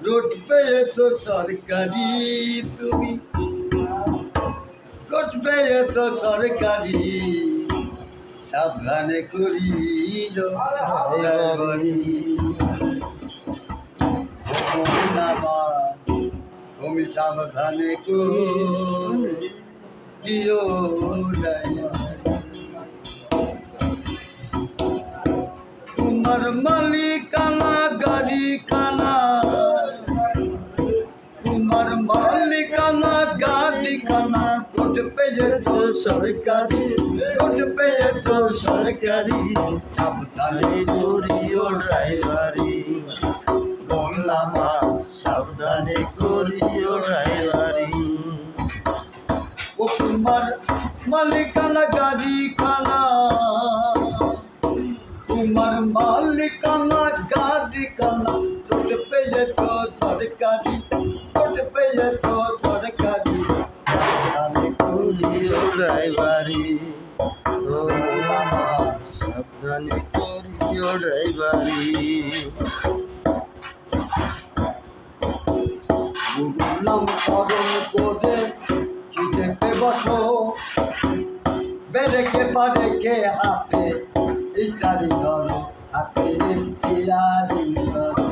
Road পেয়েছ সরকারি তুমি। রোড পেয়েছ সরকারি সাবধানে করিল তুমি সাবধানে তোমার মালিকানা পেয়েছ সরকারি কোট পেয়েছ সরকারি সাবধানে করিও ড্রাইভারি মালিকানা গাড়ি খানা তোমার মালিকানা গাড়ি কানা তোট পেয়েছ সরকারি তোট পেয়েছ করিও ড্রাইভারি ও আমার সাবধানে করিও ড্রাইভারি বললাম স্মরণ করে খিদেতে বসো বেড়েকে হাতে ইস্টারি ধরো হাতে ইস্তিয়ারি ধরো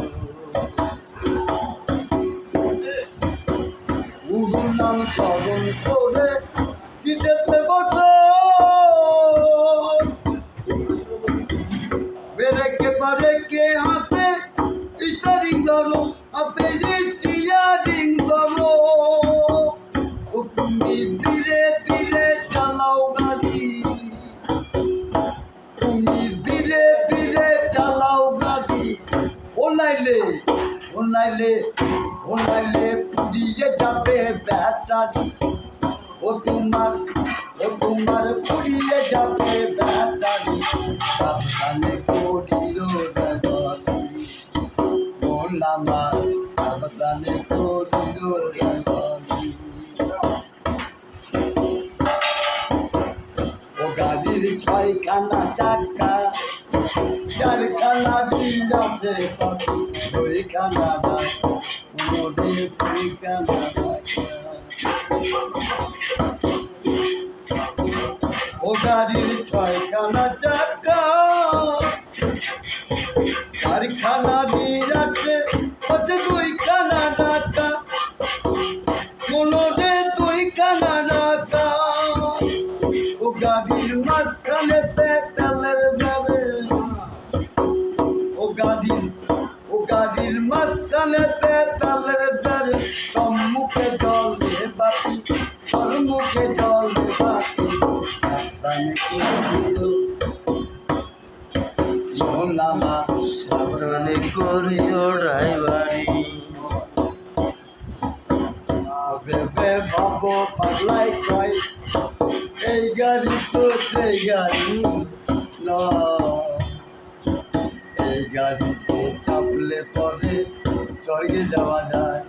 উড়ুলাম স্মরণ করে খিদেতে বসো। বেড়েকে বাড়েকে হাতে ইস্টারি ধরো, হাতে ইস্তিয়ারি ধরো। তুমি ধীরে ধীরে চালাও গাড়ি। তুমি ধীরে ধীরে চালাও গাড়ি। ও লাইলে ও লাইলে ও লাইলে পুড়িয়ে যাবে ব্যাটারি। পুড়িয়ে যাবে ব্যাটারি সাবধানে বললাম, আর সাবধানে ড্রাইভারি ও গাড়ির ছয়খানা চাকা, চারখানা দিন আছে দুইখানা মোটে দুইখানা গাড়ির ছয়খানা চাকা। চারখানা দিন আছে হচ্ছে দুইখানা ডাকা কোনোটে দুইখানা ডাকা ও গাড়ির মাঝখানে তেলের যাবে ও গাড়ির ও গাড়ির মাঝখানে তেলের সাবধানে করিও ড্রাইভারি ভেবে এই গাড়ি তো। এই গাড়িতে চাপলে পরে স্বর্গে যাওয়া যায়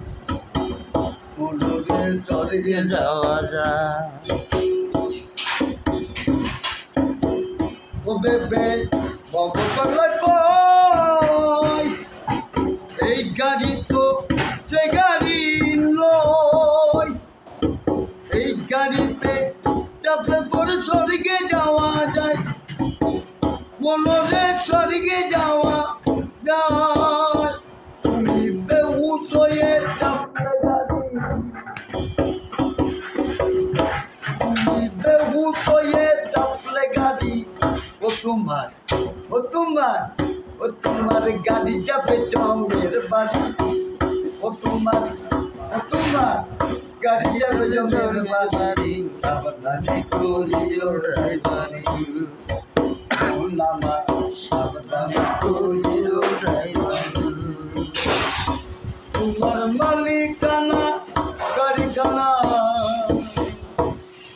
মনোরে স্বর্গে যাওয়া যায় কয় এই গাড়ি তো সে গাড়ি নয়। এই গাড়িতে চাপলে পরে স্বর্গে যাওয়া যায়। মনোরে স্বর্গে যাওয়া যায়। ও তোমার গাড়ি যাবে জমের বাড়ি। ও তোমার ও তোমার গাড়ি যাবে জমের বাড়ি। সাবধানে করিও ড্রাইভারি। নামা সাবধানে করিও ড্রাইভারি। তোমার মালিকানা, গাড়িখানা।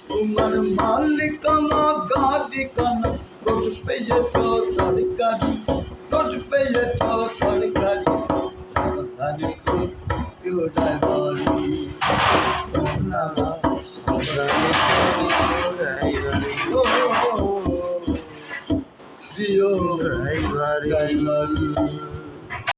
তোমার মালিকানা, গাড়িখানা। তোর পেয়েছ সরকারি belle for Sonically, Sonically, you die body. See you, everybody.